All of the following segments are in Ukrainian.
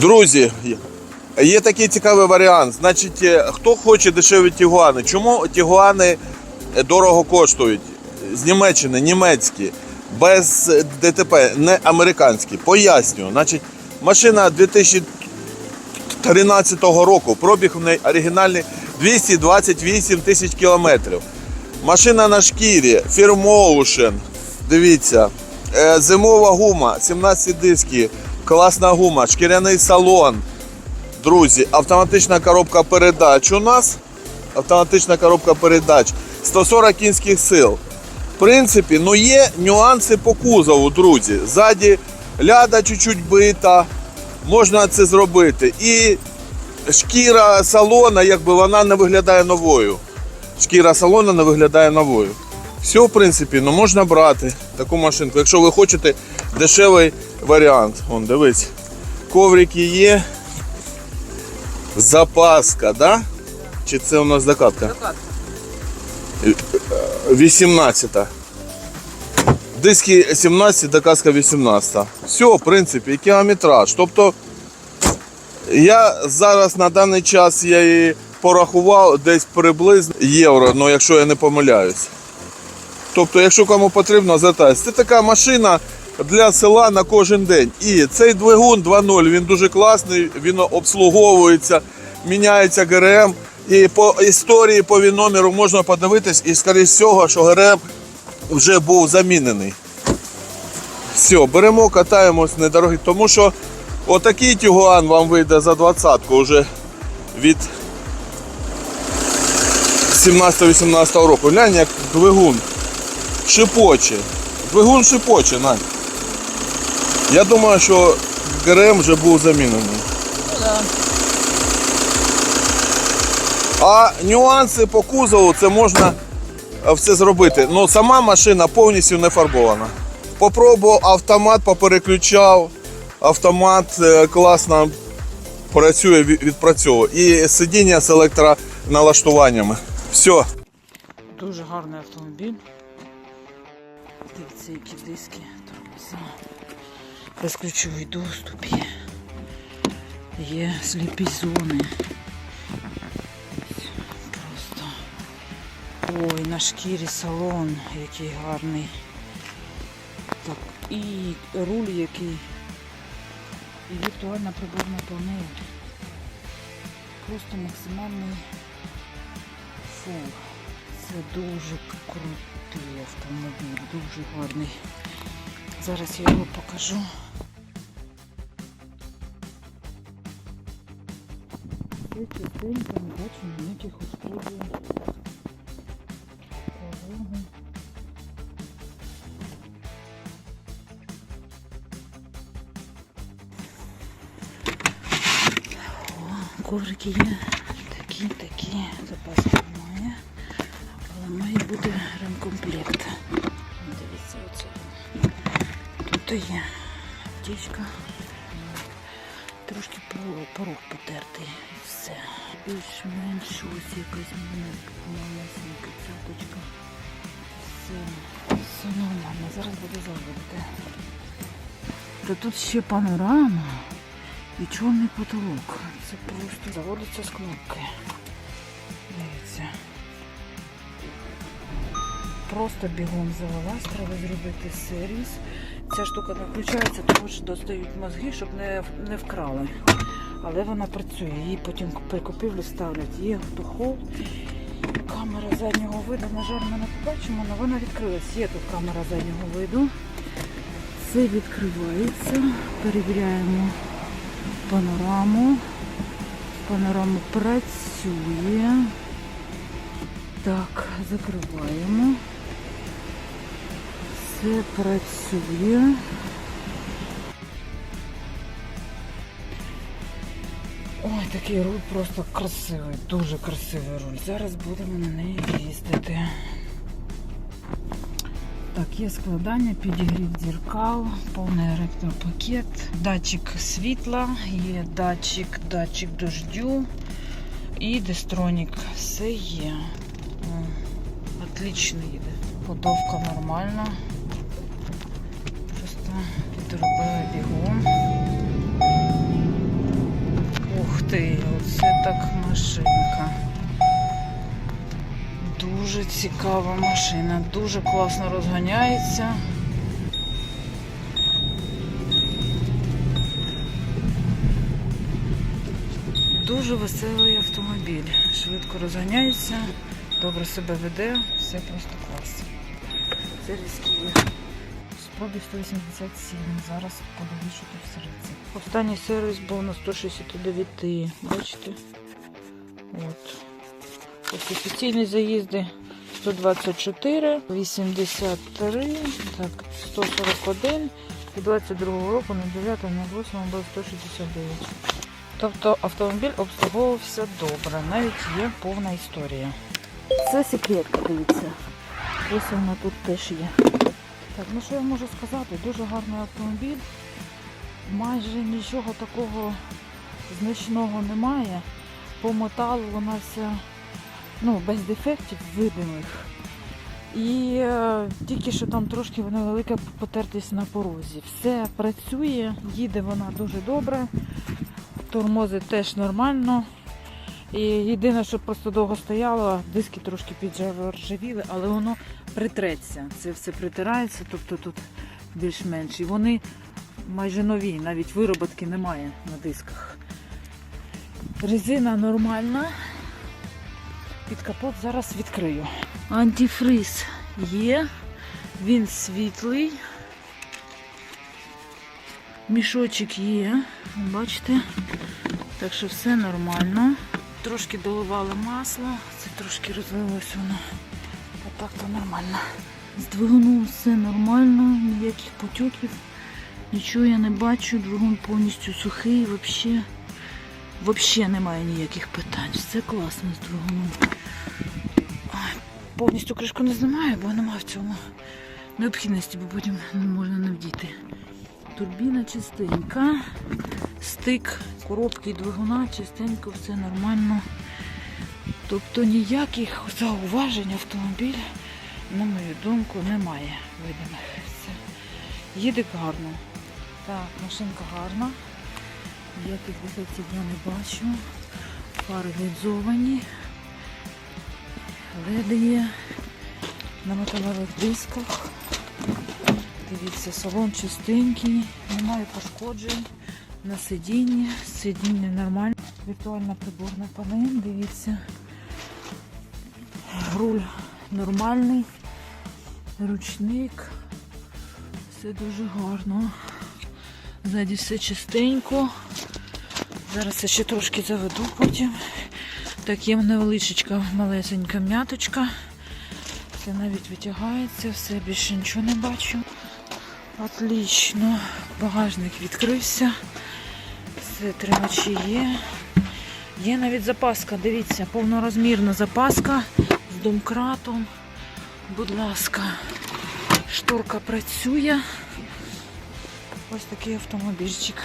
Друзі, є такий цікавий варіант. Значить, е, хто хоче дешеві тігуани? Чому тігуани е, дорого коштують? З Німеччини, німецькі, без ДТП, не американські. Поясню. Значить, машина 2013 року, пробіг в неї оригінальний 228 тисяч кілометрів. Машина на шкірі, Fairmotion, дивіться, е, зимова гума, 17 диски, класна гума, шкіряний салон. Друзі, автоматична коробка передач у нас. Автоматична коробка передач 140 кінських сил. Принципі, ну є нюанси по кузову, друзі. Ззаді ляда чуть-чуть бита, можна це зробити. І шкіра салона, якби вона не виглядає новою. Шкіра салона не виглядає новою. Все, в принципі, ну можна брати таку машинку. Якщо ви хочете дешевий варіант. Вон, дивись. Коврики є. Запаска, да? Чи це у нас закатка? 18. Диски 17, доказка 18. Все, в принципі, кілометраж. Тобто я зараз на даний час я її порахував десь приблизно євро, ну якщо я не помиляюсь. Тобто, якщо кому потрібно, звертайтесь. Це така машина для села на кожен день. І цей двигун 2.0, він дуже класний, він обслуговується, міняється ГРМ. І по історії, по номеру можна подивитись, і скоріше всього, що ГРМ вже був замінений. Все, беремо, катаємось недорогі, тому що отакий тюгуан вам вийде за двадцятку вже від 17-18 року. Глянь, як двигун шипоче. Двигун шипоче, Надь. Я думаю, що ГРМ вже був замінений. А нюанси по кузову це можна е, все зробити. Ну сама машина повністю не фарбована. Попробував автомат, попереключав. Автомат е, класно працює, від- відпрацьовує. І сидіння з електроналаштуваннями. Все. Дуже гарний автомобіль. Дивіться, які диски. Безключовий доступ є. Є сліпі зони. Ой, на шкірі салон, який гарний. Так, і руль який. І віртуальна приборна панель. Просто максимальний фул. Це дуже крутий автомобіль, дуже гарний. Зараз я його покажу. Це чистенько, не бачу ніяких ушкоджень. Пороги. О, коврики є такі, такі, запаски немає. Але має бути ремкомплект. Дивіться, оце. Тут є аптечка. Трошки порог потертий і все. Більш-менш ось якась мене малесенька цяточка. Все, нормально. Зараз буду заводити. Та тут ще панорама і чорний потолок. Це просто заводиться з кнопки. Дивіться. Просто бігом завелась, треба зробити сервіс. Ця штука не включається, тому що достають мозги, щоб не, не вкрали. Але вона працює. Її потім при купівлі ставлять. Є автохол. Камера заднього виду, на жаль, ми не побачимо, але вона відкрилась. Є тут камера заднього виду. Це відкривається. Перевіряємо панораму. Панорама працює. Так, закриваємо. Все працює. Такий руль просто красивий, дуже красивий руль. Зараз будемо на неї їздити. Так, є складання, підігрів дзеркал, повний електропакет, датчик світла, є датчик, датчик дождю і дестронік. Все є. Отлично їде. Подовка нормальна. Просто підробили бігом. Ти, оце так машинка. Дуже цікава машина, дуже класно розганяється. Дуже веселий автомобіль. Швидко розганяється, добре себе веде, все просто клас. Це різкі. Спробі 187. Зараз подивлюсь, що тут всередині. Останній сервіс був на 169. Бачите? От. Ось офіційні заїзди 124, 83, так, 141 і 22 року на 9 на 8 було 169. Тобто автомобіль обслуговувався добре, навіть є повна історія. Це секретка, дивіться. Ось вона тут теж є. Так, ну що я можу сказати? Дуже гарний автомобіль. Майже нічого такого значного немає. По металу вона вся ну, без дефектів видимих. І е, тільки що там трошки невелика потертість на порозі. Все працює, їде вона дуже добре, тормози теж нормально. І єдине, що просто довго стояло, диски трошки піджаржавіли, але воно притреться. Це все притирається, тобто тут більш-менш. І вони майже нові, навіть вироботки немає на дисках. Резина нормальна. Під капот зараз відкрию. Антифриз є, він світлий. Мішочок є, бачите? Так що все нормально. Трошки доливали масло, це трошки розлилось воно. А так то нормально. З двигуном все нормально, ніяких потьоків, нічого я не бачу, двигун повністю сухий, взагалі. Взагалі немає ніяких питань. Все класно з двигуном. Повністю кришку не знімаю, бо немає в цьому необхідності, бо потім не можна не вдіти. Турбіна чистенька, стик коробки двигуна, чистенько, все нормально. Тобто ніяких зауважень автомобіль, на мою думку, немає видимих. Все. Їде гарно. Так, машинка гарна. Ніяких дефектів я не бачу. Фари відзовані. Леди є на металевих дисках. Дивіться, салон чистенький, немає пошкоджень на сидінні. Сидіння нормальне. Віртуальна приборна панель, дивіться. Руль нормальний, ручник. Все дуже гарно. Ззаді все чистенько. Зараз я ще трошки заведу потім. Так, є невеличка малесенька м'яточка. Все навіть витягається, все більше нічого не бачу. Отлично. Багажник відкрився. Все тримачі є. Є навіть запаска, дивіться, повнорозмірна запаска з домкратом. Будь ласка, шторка працює. Ось такий автомобільчик.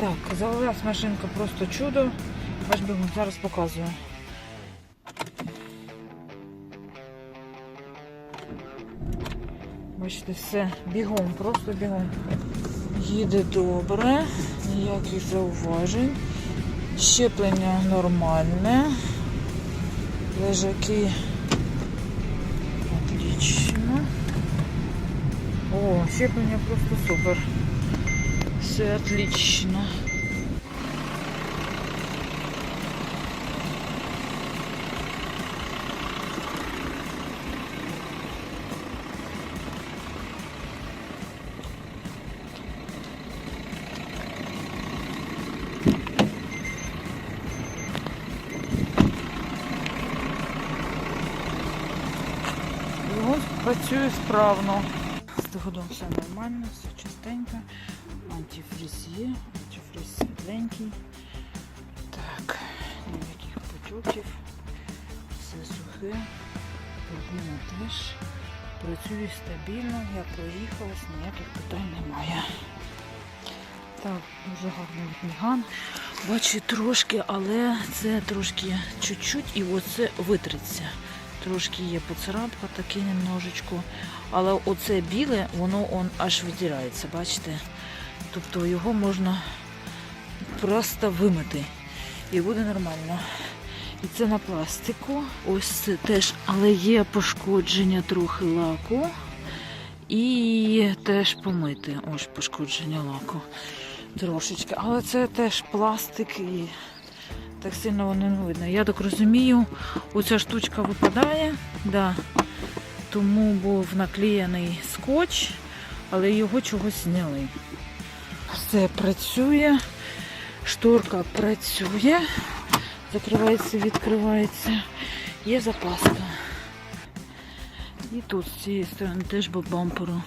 Так, завелась машинка просто чудо. Ваш бігун зараз показую. Бачите, все бігом, просто бігом. Їде добре, ніяких зауважень. Щеплення нормальне. Лежаки отлично. О, щеплення просто супер. Все отлично. Двигун працює справно. З двигуном все нормально, все чистенько. Антифриз є, антифриз світленький. Так, ніяких потьоків. Все сухе. Турбіна теж. працює стабільно, я проїхалась, ніяких питань немає. Так, дуже гарний міган. Бачу трошки, але це трошки чуть-чуть і оце витриться. Трошки є поцарапка, таке немножечко. Але оце біле, воно он аж виділяється, бачите? Тобто його можна просто вимити. І буде нормально. І це на пластику. Ось це теж, але є пошкодження трохи лаку. І теж помити. Ось пошкодження лаку. Трошечки. Але це теж пластик і так сильно воно не видно. Я так розумію, оця штучка випадає, да. тому був наклеєний скотч, але його чогось зняли. Все працює, шторка працює, закривається, відкривається. Є запаска. І тут з цієї сторони теж по бамперу.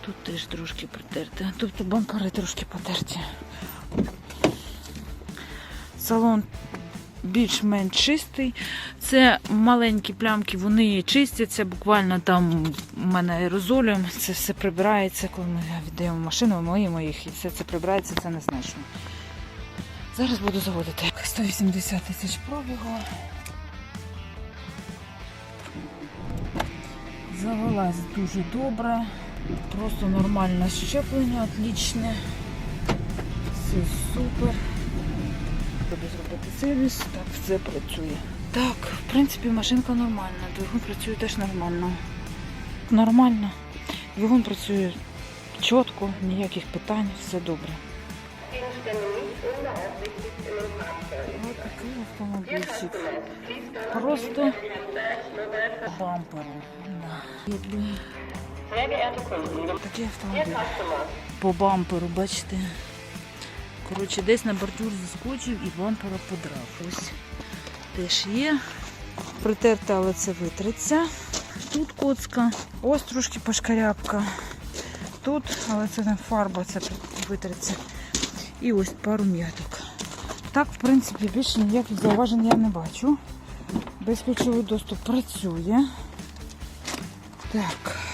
Тут теж трошки притерте. Тобто бампери трошки потерті. Салон більш-менш чистий. Це маленькі плямки, вони чистяться. Буквально там у мене аерозолем. Це все прибирається, коли ми віддаємо машину, миємо їх і все це прибирається, це незначно. Зараз буду заводити. 180 тисяч пробігу. Завелась дуже добре. Просто нормальне щеплення, отлічне. Все супер. Сервіс, так все працює. Так, в принципі, машинка нормальна. Двигун працює теж нормально. Нормально. Двигун працює чітко, ніяких питань, все добре. Ось такий автомобільчик. Просто бамперу. Да. Такий автомобіль. По бамперу, бачите. Коротше, десь на бордюр заскочив і бампера подрав. Ось теж є. Притерте, але це витриться. Тут коцка, ось трошки пошкарябка. Тут, але це не фарба, це витриться. І ось пару м'яток. Так, в принципі, більше ніяких зауважень я не бачу. Безключовий доступ працює. Так.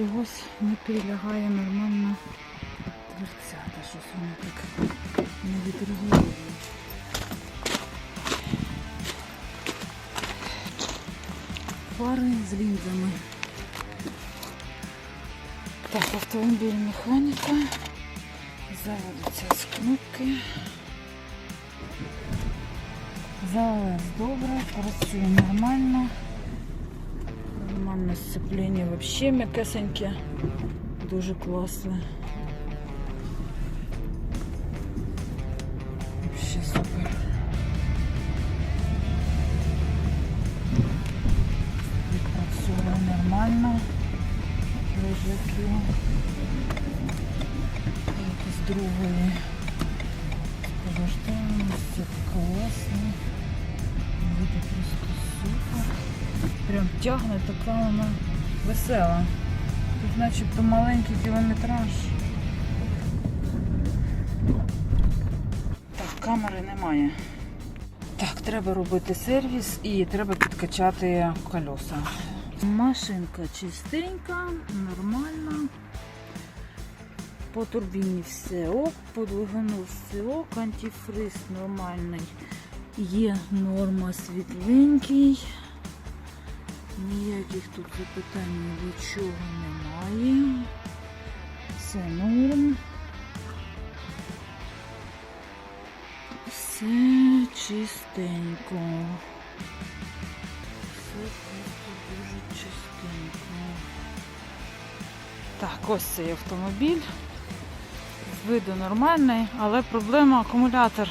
Чогось не прилягає нормально дверцята, щось воно так не відреагує. Фари з лінзами. Так, автомобіль механіка. Заводиться з кнопки. Завелась добре, працює нормально. Нормальне сцеплення вообще м'якесеньке. Дуже класне. Вообще супер. Відпрацьовує нормально. Рижики. Як з другої. Поваждаємося, класно. Буде просто супер. Прям тягне, така вона весела. Тут начебто маленький кілометраж. Так, камери немає. Так, треба робити сервіс і треба підкачати колеса. Машинка чистенька, нормальна. По турбіні все ок, по двигуну все ок, антифриз нормальний. Є норма світленький. Ніяких тут запитань нічого немає. Все норм. Все чистенько. Все просто дуже чистенько. Так, ось цей автомобіль. З виду нормальний, але проблема акумулятор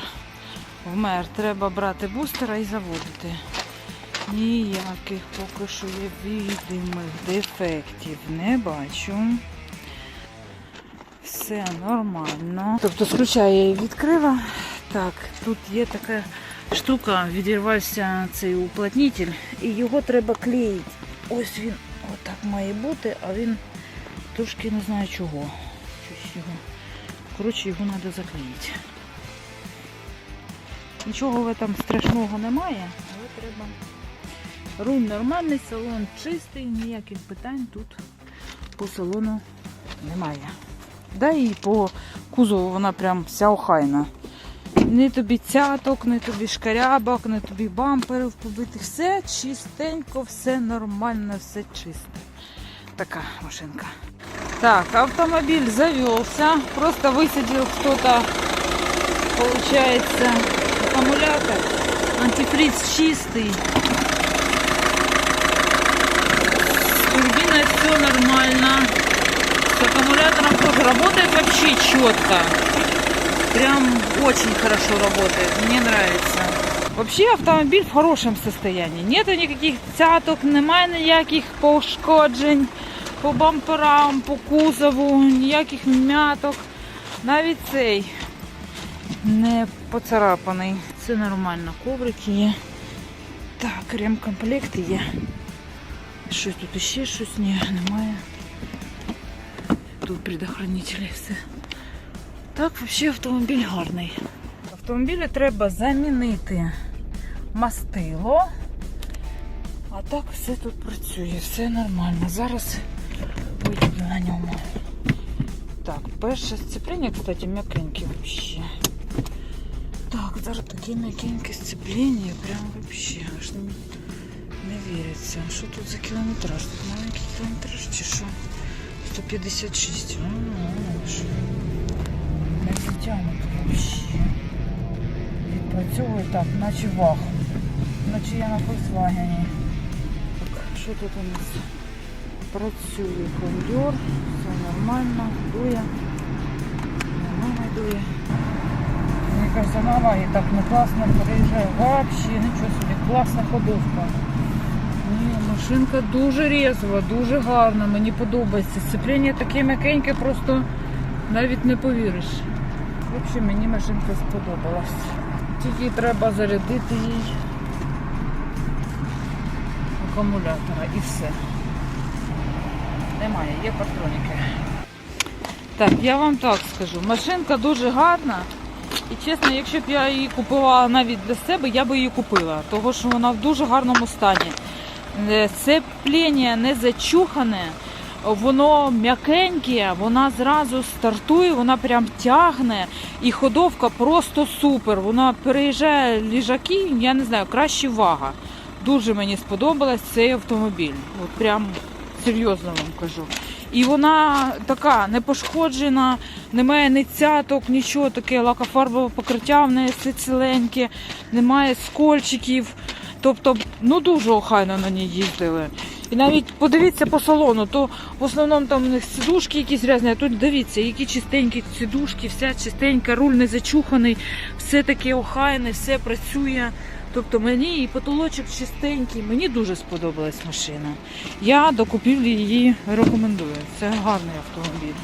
вмер. Треба брати бустера і заводити. Ніяких поки що я видимих дефектів не бачу. Все нормально. Тобто з ключа я її відкрила. Так, тут є така штука, відірвався цей уплотнитель, і його треба клеїти. Ось він отак має бути, а він трошки не знаю чого. Його. Коротше, його треба заклеїти. Нічого в этом страшного немає, але треба. Руль нормальний, салон чистий, ніяких питань тут по салону немає. Да і по кузову вона прям вся охайна. Не тобі цяток, не тобі шкарябок, не тобі бамперів побитих. Все чистенько, все нормально, все чисте. Така машинка. Так, автомобиль завелся. Просто высадил кто-то, получается, аккумулятор. Антифриз чистый. С турбиной все нормально. С аккумулятором тоже работает вообще четко. Прям очень хорошо работает. Мне нравится. Вообще автомобиль в хорошем состоянии. Нету никаких цяток, немає ніяких пошкоджень по бамперам, по кузову, ніяких м'яток. Навіть цей не поцарапаний. Це нормально. Коврики є. Так, ремкомплекти є. Щось тут ще щось ні, немає. Тут предохранителі все. Так, взагалі автомобіль гарний. Автомобілю треба замінити мастило. А так все тут працює, все нормально. Зараз поїду на ньому. Так, перше сцеплення, кстати, м'якеньке вообще. Так, зараз таке м'якеньке сцеплення, прям вообще аж не, не віриться. Що тут за кілометраж? Тут маленький кілометраж чи що? 156. А? Не затягнуто вообще. Відпрацьовує так, наче вах. Наче я на Volkswagen. Так, що тут у нас? Працює кондьор, все нормально, дує. Нормально дує. Мені кажется, на Авагі так не класно переїжджає. Вообще нічого собі, класна ходовка. Машинка дуже резва, дуже гарна, мені подобається. Сцеплення таке м'якеньке, просто навіть не повіриш. Взагалі мені машинка сподобалась. Тільки треба зарядити їй акумулятора і все. Немає, є патроніки. Так, я вам так скажу. Машинка дуже гарна. І чесно, якщо б я її купувала навіть для себе, я би її купила, тому що вона в дуже гарному стані. Е, Сцеплення не зачухане, воно м'якеньке, вона зразу стартує, вона прям тягне. І ходовка просто супер. Вона переїжджає ліжаки, я не знаю, краще вага. Дуже мені сподобалась цей автомобіль. От прям серйозно вам кажу. І вона така не пошкоджена, немає ні цяток, нічого таке, лакофарбове покриття в неї все ціленьке, немає скольчиків. Тобто, ну дуже охайно на ній їздили. І навіть подивіться по салону, то в основному там у них сідушки якісь різні, а тут дивіться, які чистенькі сідушки, вся чистенька, руль не зачуханий, все таке охайне, все працює. Тобто мені і потолочок чистенький, мені дуже сподобалась машина. Я до купівлі її рекомендую. Це гарний автомобіль.